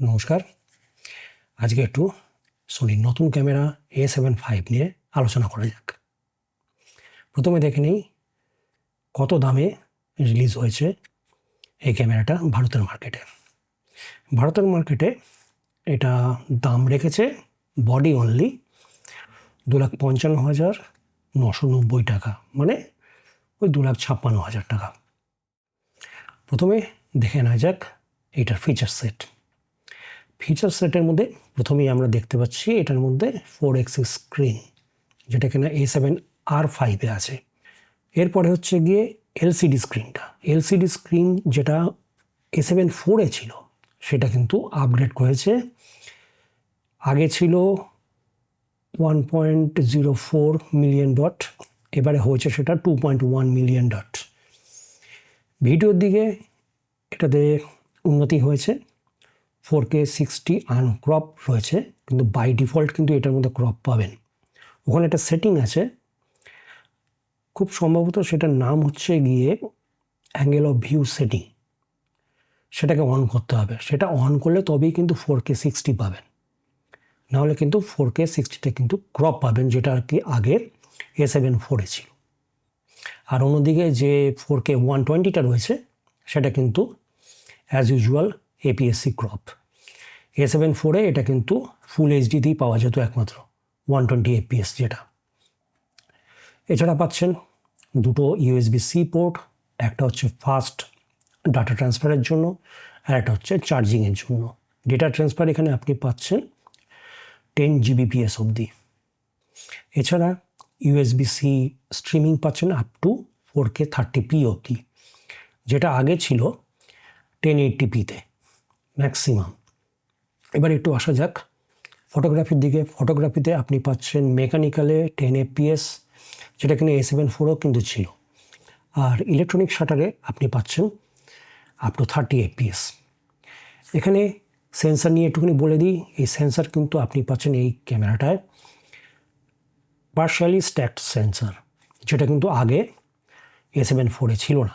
নমস্কার। আজকে একটু সোনির নতুন ক্যামেরা এ সেভেন ফাইভ নিয়ে আলোচনা করা যাক। প্রথমে দেখে নেই কত দামে রিলিজ হয়েছে এই ক্যামেরাটা ভারতের মার্কেটে ভারতের মার্কেটে এটা দাম রেখেছে বডি অনলি দু লাখ পঞ্চান্ন হাজার নশো নব্বই টাকা মানে ওই দু লাখ ছাপ্পান্ন হাজার টাকা। প্রথমে দেখে নেওয়া যাক এটার ফিচার সেট ফিচার সেটের মধ্যে প্রথমেই আমরা দেখতে পাচ্ছি এটার মধ্যে ফোর এক্স স্ক্রিন যেটা কিনা এ সেভেন আর ফাইভে আছে। এরপরে হচ্ছে গিয়ে এলসিডি স্ক্রিনটা এলসিডি স্ক্রিন যেটা এ সেভেন ফোরে ছিল, সেটা কিন্তু আপগ্রেড করেছে। আগে ছিল one point zero four million dot এবারে হয়েছে সেটা two point one million dot ভিডিওর দিকে এটাতে উন্নতি হয়েছে। ফোর কে সিক্সটি আনক্রপ রয়েছে, কিন্তু বাই ডিফল্ট কিন্তু এটার মধ্যে ক্রপ পাবেন। ওখানে একটা সেটিং আছে। খুব সম্ভবত সেটার নাম হচ্ছে গিয়ে অ্যাঙ্গেল অফ ভিউ সেটিং। সেটাকে অন করতে হবে। সেটা অন করলে তবেই কিন্তু ফোর কে সিক্সটি পাবেন। নাহলে কিন্তু ফোর কে সিক্সটিতে কিন্তু ক্রপ পাবেন, যেটা আর কি আগে এ সেভেন ফোরে ছিল। আর অন্যদিকে যে ফোর কে ওয়ান টোয়েন্টিটা রয়েছে, সেটা কিন্তু as usual APSC crop A seven ফোরে এটা কিন্তু ফুল এইচডিতেই পাওয়া যেত একমাত্র ওয়ান টোয়েন্টি এপিএস যেটা। এছাড়া পাচ্ছেন দুটো ইউএসবি সি পোর্ট একটা হচ্ছে ফাস্ট ডাটা ট্রান্সফারের জন্য আর একটা হচ্ছে চার্জিংয়ের জন্য। ডেটা ট্রান্সফার এখানে আপনি পাচ্ছেন টেন জিবিপিএস অবধি। এছাড়া ইউএসবি সি স্ট্রিমিং পাচ্ছেন up to four K thirty P অবধি, যেটা আগে ছিল টেন এইটটি পিতে ম্যাক্সিমাম। এবার একটু আসা যাক। ফটোগ্রাফির দিকে, ফটোগ্রাফিতে আপনি পাচ্ছেন মেকানিক্যালে টেন এপিএস যেটা কিনা এ সেভেন ফোরও কিন্তু ছিল। আর ইলেকট্রনিক শাটারে আপনি পাচ্ছেন আপ টু থার্টি এপিএস এখানে সেন্সার নিয়ে একটুখানি বলে দিই, এই সেন্সার কিন্তু আপনি পাচ্ছেন এই ক্যামেরাটায়। পার্শিয়ালি স্ট্যাক্ট সেন্সার যেটা কিন্তু আগে এ সেভেন ফোরে ছিল না।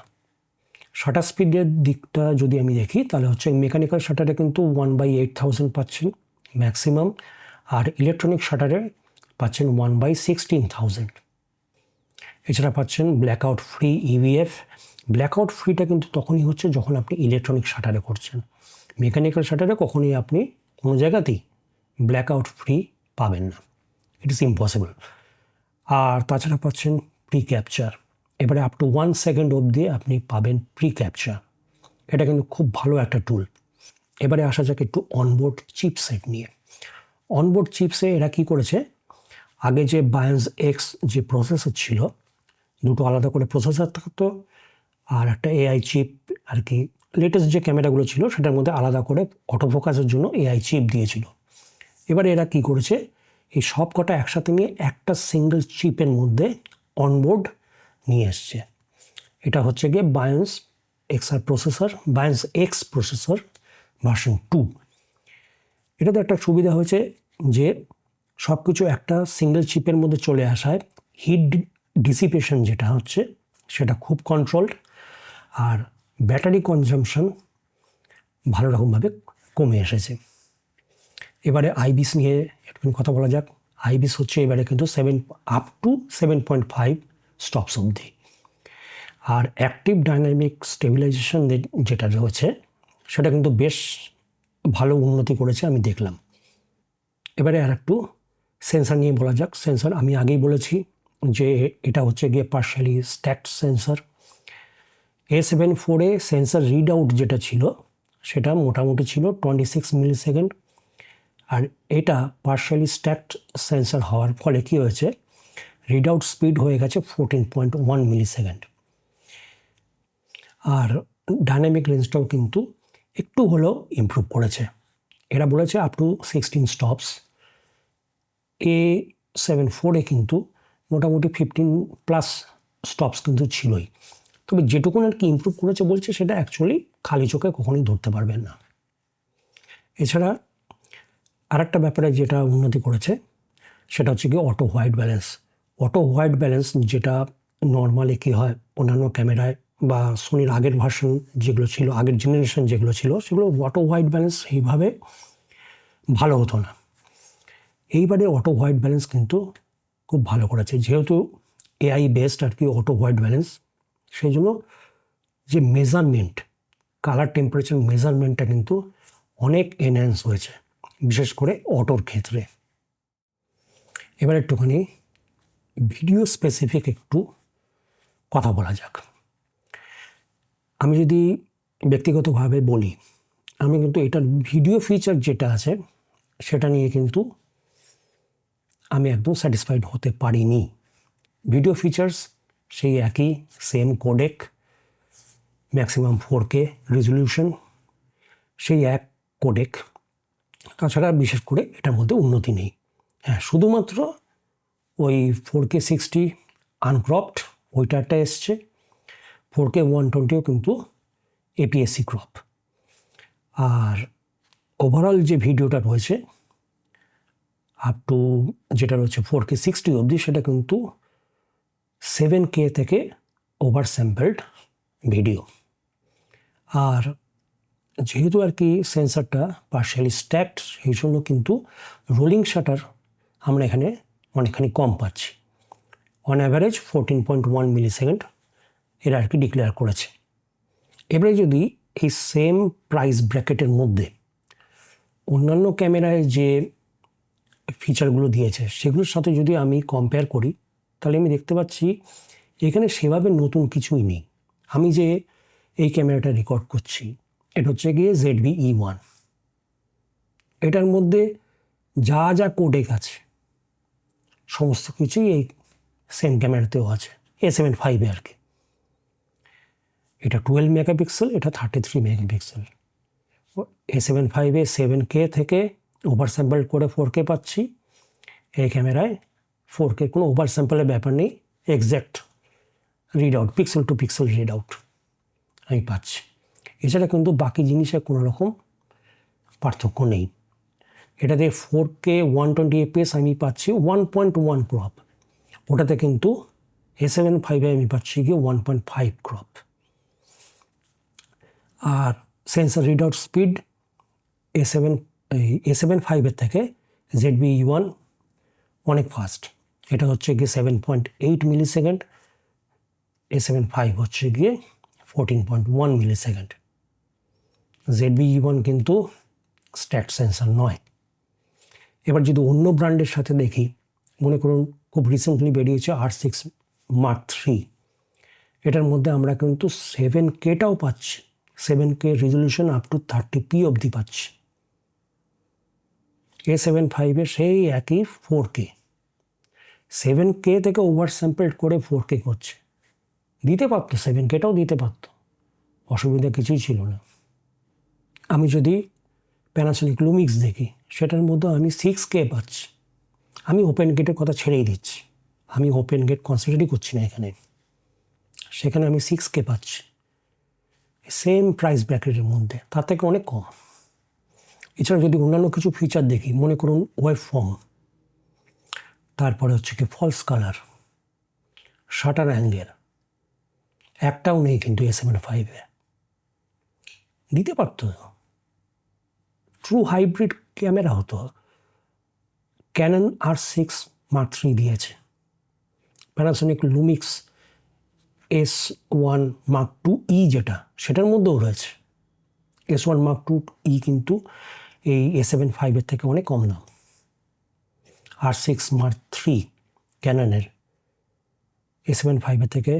শাটার স্পিডের দিকটা যদি আমি দেখি, তাহলে হচ্ছে মেকানিক্যাল শাটারে কিন্তু ওয়ান বাই এইট থাউজেন্ড পাচ্ছেন ম্যাক্সিমাম আর ইলেকট্রনিক শাটারে পাচ্ছেন ওয়ান বাই সিক্সটিন থাউজেন্ড এছাড়া পাচ্ছেন ব্ল্যাকআউট ফ্রি ইভিএফ ব্ল্যাকআউট ফ্রিটা কিন্তু তখনই হচ্ছে যখন আপনি ইলেকট্রনিক শাটারে করছেন। মেকানিক্যাল শাটারে কখনোই আপনি কোনো জায়গাতেই ব্ল্যাকআউট ফ্রি পাবেন না। ইট ইজ ইম্পসিবল আর তাছাড়া পাচ্ছেন প্রি ক্যাপচার এবারে আপ টু ওয়ান সেকেন্ড অবধি আপনি পাবেন প্রি ক্যাপচার এটা কিন্তু খুব ভালো একটা টুল এবারে আসা যাক একটু অনবোর্ড চিপসেট নিয়ে। অনবোর্ড চিপসে এরা কি করেছে? আগে যে বায়ান্স এক্স যে প্রসেসর ছিল, দুটো আলাদা করে প্রসেসর থাকতো, আর একটা এআই চিপ আর কি লেটেস্ট যে ক্যামেরাগুলো ছিল, সেটার মধ্যে আলাদা করে অটো ফোকাসের জন্য এআই চিপ দিয়েছিল। এবারে এরা কি করেছে? এই সব কটা একসাথে নিয়ে একটা সিঙ্গেল চিপের মধ্যে অনবোর্ড নিয়ে এসছে। এটা হচ্ছে গিয়ে Bionz XR processor Bionz X processor version two এটাতে একটা সুবিধা হয়েছে যে সব কিছু একটা সিঙ্গেল চিপের মধ্যে চলে আসায় হিট ডিসিপেশন যেটা হচ্ছে সেটা খুব কন্ট্রোলড আর ব্যাটারি কনজামশন ভালো রকমভাবে কমে এসেছে। এবারে আইবিস নিয়ে একটুখানি কথা বলা যাক। আইবিস হচ্ছে এবারে কিন্তু seven up to seven point five stops অবধি। আর অ্যাক্টিভ ডাইনামিক স্টেবিলাইজেশন যেটা রয়েছে, সেটা কিন্তু বেশ ভালো উন্নতি করেছে আমি দেখলাম। এবারে আর একটু সেন্সার নিয়ে বলা যাক। সেন্সার আমি আগেই বলেছি যে, এটা হচ্ছে গিয়ে partially stacked sensor A seven ফোরে সেন্সার রিড আউট যেটা ছিল, সেটা মোটামুটি ছিল টোয়েন্টি সিক্স মিলি সেকেন্ড আর এটা পার্শালি স্ট্যাক্ট সেন্সার হওয়ার ফলে কী হয়েছে রিড আউট স্পিড হয়ে গেছে fourteen point one milli second আর ডাইনামিক রেঞ্জটাও কিন্তু একটু হলেও ইমপ্রুভ করেছে। এরা বলেছে up to sixteen stops A seven ফোরে কিন্তু মোটামুটি ফিফটিন প্লাস স্টপস কিন্তু ছিলই। তবে যেটুকুন আর কি ইমপ্রুভ করেছে বলছে সেটা অ্যাকচুয়ালি খালি চোখে কখনোই ধরতে পারবেন না। এছাড়া আর একটা ব্যাপারে যেটা উন্নতি করেছে, সেটা হচ্ছে কি auto white balance auto white balance যেটা নর্মালি কী হয় অন্যান্য ক্যামেরায় বা সোনির আগের ভার্সন যেগুলো ছিল, আগের জেনারেশন যেগুলো ছিল, সেগুলো অটো হোয়াইট ব্যালেন্স সেইভাবে ভালো হতো না। এইবারে অটো হোয়াইট ব্যালেন্স কিন্তু খুব ভালো করেছে। যেহেতু এআই বেসড আর কি অটো হোয়াইট ব্যালেন্স, সেই জন্য যে মেজারমেন্ট কালার টেম্পারেচার মেজারমেন্টটা কিন্তু অনেক এনহ্যান্স হয়েছে, বিশেষ করে অটোর ক্ষেত্রে। এবার একটুখানি ভিডিও স্পেসিফিক একটু কথা বলা যাক। আমি যদি ব্যক্তিগতভাবে বলি, আমি কিন্তু এটার ভিডিও ফিচার যেটা আছে, সেটা নিয়ে কিন্তু আমি একদম স্যাটিসফাইড হতে পারিনি। ভিডিও ফিচার্স সেই একই same codec maximum four K resolution সেই এক কোডেক তাছাড়া বিশেষ করে এটার মধ্যে উন্নতি নেই। হ্যাঁ শুধুমাত্র ওই ফোর কে সিক্সটি আনক্রপড ওইটারটা এসছে। ফোর কে ওয়ান টোয়েন্টিও কিন্তু এপিএসসি ক্রপ আর ওভারঅল যে ভিডিওটা রয়েছে আপ টু যেটা রয়েছে ফোর কে সিক্সটি অবধি, সেটা কিন্তু সেভেন কে থেকে ওভার স্যাম্পেলড ভিডিও আর যেহেতু আর কি সেন্সারটা পার্শিয়ালি স্ট্যাকড সেই জন্য কিন্তু রোলিং শাটার আমরা এখানে অনেকখানি কম পাচ্ছি। On average fourteen point one milli second এরা আর কি ডিক্লেয়ার করেছে। এবারে যদি এই সেম প্রাইস ব্র্যাকেটের মধ্যে অন্যান্য ক্যামেরায় যে ফিচারগুলো দিয়েছে, সেগুলোর সাথে যদি আমি কম্পেয়ার করি, তাহলে আমি দেখতে পাচ্ছি এখানে সেভাবে নতুন কিছুই নেই। আমি যে এই ক্যামেরাটা রেকর্ড করছি, এটা হচ্ছে গিয়ে জেড ই ওয়ান এটার মধ্যে যা যা কোডেক আছে সমস্ত কিছুই এই সেম ক্যামেরাতেও আছে এ সেভেন ফাইভে আর কি। এটা টুয়েলভ মেগাপিক্সেল এটা thirty three megapixel A seven ফাইভে সেভেন কে থেকে ওভার স্যাম্পল করে ফোর কে পাচ্ছি। এই ক্যামেরায় ফোর কে কোনো ওভার স্যাম্পলের ব্যাপার নেই exact read out pixel to pixel read out আমি পাচ্ছি। এছাড়া কিন্তু বাকি জিনিসে কোনো রকম পার্থক্য নেই। এটাতে four K one twenty FPS আমি পাচ্ছি ওয়ান পয়েন্ট ওয়ান ক্রপ ওটাতে কিন্তু এ সেভেন ফাইভে আমি পাচ্ছি গিয়ে one point five crop R sensor read out speed A seven A seven ফাইভের থেকে জেড বি ওয়ান অনেক ফাস্ট এটা হচ্ছে গিয়ে seven point eight milli second A seven five হচ্ছে গিয়ে fourteen point one milli second Z B one কিন্তু stacked sensor নয়। এবার যদি অন্য ব্র্যান্ডের সাথে দেখি, মনে করুন খুব রিসেন্টলি বেরিয়েছে আর সিক্স মার্ক থ্রি এটার মধ্যে আমরা কিন্তু সেভেন কেটাও পাচ্ছি। Seven K resolution up to thirty P অবধি পাচ্ছি। এ সেভেন ফাইভে সেই একই ফোর কে সেভেন কে থেকে ওভার স্যাম্পেল করে ফোর কে করছে। দিতে পারতো সেভেন কেটাও দিতে পারতো। অসুবিধা কিছুই ছিল না। আমি যদি প্যানাসোনিক লুমিক্স দেখি, সেটার মধ্যে আমি সিক্স কে পাচ্ছি। আমি ওপেন গেটের কথা ছেড়েই দিচ্ছি। আমি ওপেন গেট কনসিডারই করছি না এখানে। সেখানে আমি সিক্স কে পাচ্ছি। সেম প্রাইস ব্র্যাকেটের মধ্যে, তার থেকে অনেক কম। এছাড়া যদি অন্যান্য কিছু ফিচার দেখি, মনে করুন ওয়েব ফর্ম তারপরে হচ্ছে কি ফলস কালার শাটার অ্যাঙ্গেল একটাও নেই কিন্তু এস এম ফাইভে দিতে পারতো। ট্রু হাইব্রিড ক্যামেরা হতো। Canon R six mark three দিয়েছে। Panasonic Lumix S one mark two E যেটা, সেটার মধ্যেও রয়েছে। S one mark two E কিন্তু এই এ সেভেন ফাইভের থেকে অনেক কম দাম। আর সিক্স মার্ক থ্রি ক্যাননের এ সেভেন ফাইভের থেকে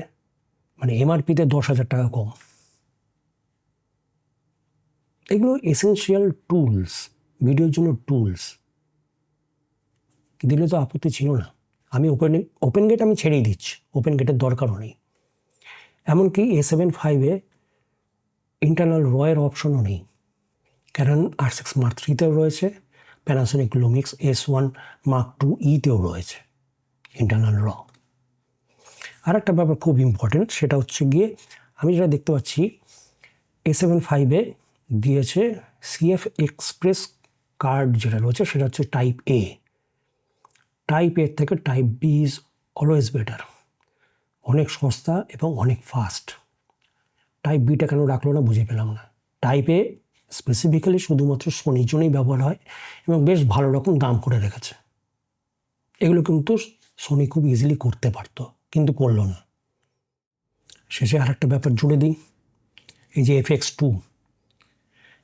মানে এমআরপিতে দশ হাজার টাকা কম। এগুলো এসেন্সিয়াল টুলস ভিডিওর জন্য টুলস দিলে তো আপত্তি ছিল না। আমি ওপেন ওপেন গেট আমি ছেড়েই দিচ্ছি। ওপেন গেটের দরকারও নেই। এমনকি এ সেভেন ফাইভে ইন্টারনাল রয়ের অপশনও নেই। কারণ আর সিক্স মার্ক থ্রিতেও রয়েছে Panasonic Lumix S one mark two ইতেও রয়েছে ইন্টারনাল র আর একটা ব্যাপার খুব ইম্পর্টেন্ট সেটা হচ্ছে গিয়ে আমি যেটা দেখতে পাচ্ছি এ সেভেন ফাইভে দিয়েছে সিএফ এক্সপ্রেস কার্ড যেটা রয়েছে, সেটা হচ্ছে টাইপ এ টাইপের থেকে type B is always better অনেক সস্তা এবং অনেক ফাস্ট টাইপ বিটা কেন রাখল না বুঝে পেলাম না। টাইপ এ স্পেসিফিক্যালি শুধুমাত্র সোনির জন্যই ব্যবহার হয় এবং বেশ ভালো রকম দাম করে রেখেছে। এগুলো কিন্তু সোনি খুব ইজিলি করতে পারতো, কিন্তু করল না। শেষে আর একটা ব্যাপার জুড়ে দিই। এই যে এফ এক্স টু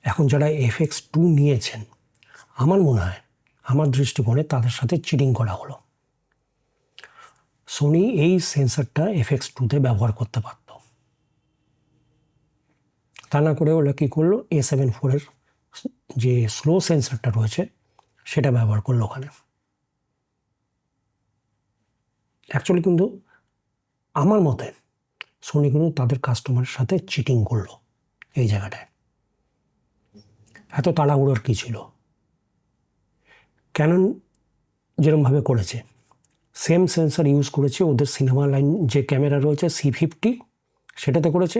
এখন যারা এফ এক্স টু নিয়েছেন, আমার মনে হয়, আমার দৃষ্টিকোণে তাদের সাথে চিটিং করা হলো। সোনি এই সেন্সারটা এফ এক্স টুতে ব্যবহার করতে পারত। তা না করে ওরা কী করল এ সেভেন ফোরের যে স্লো সেন্সারটা রয়েছে, সেটা ব্যবহার করল ওখানে। অ্যাকচুয়ালি কিন্তু আমার মতে সোনি কিন্তু তাদের কাস্টমারের সাথে চিটিং করল এই জায়গাটায়। এত তাড়াহুড়োর কী ছিল? ক্যানন যেরমভাবে করেছে সেম সেন্সার ইউজ করেছে, ওদের সিনেমা লাইন যে ক্যামেরা রয়েছে সি ফিফটি সেটাতে করেছে।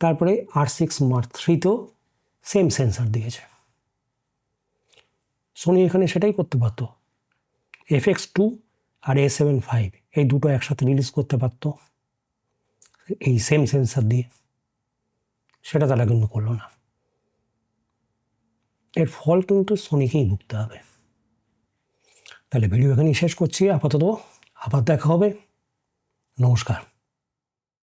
তারপরে আর সিক্স মার্ক থ্রিতেও সেম সেন্সার দিয়েছে। সোনি এখানে সেটাই করতে পারতো। এফ এক্স টু আর এ সেভেন ফাইভ এই দুটো একসাথে রিলিজ করতে পারতো। এই সেম সেন্সার দিয়ে। সেটা তারা কিন্তু করল না। এর ফল কিন্তু সোনিকেই ভুগতে হবে। তাহলে ভিডিও এখানেই শেষ করছি, আপাতত আবার দেখা হবে। নমস্কার।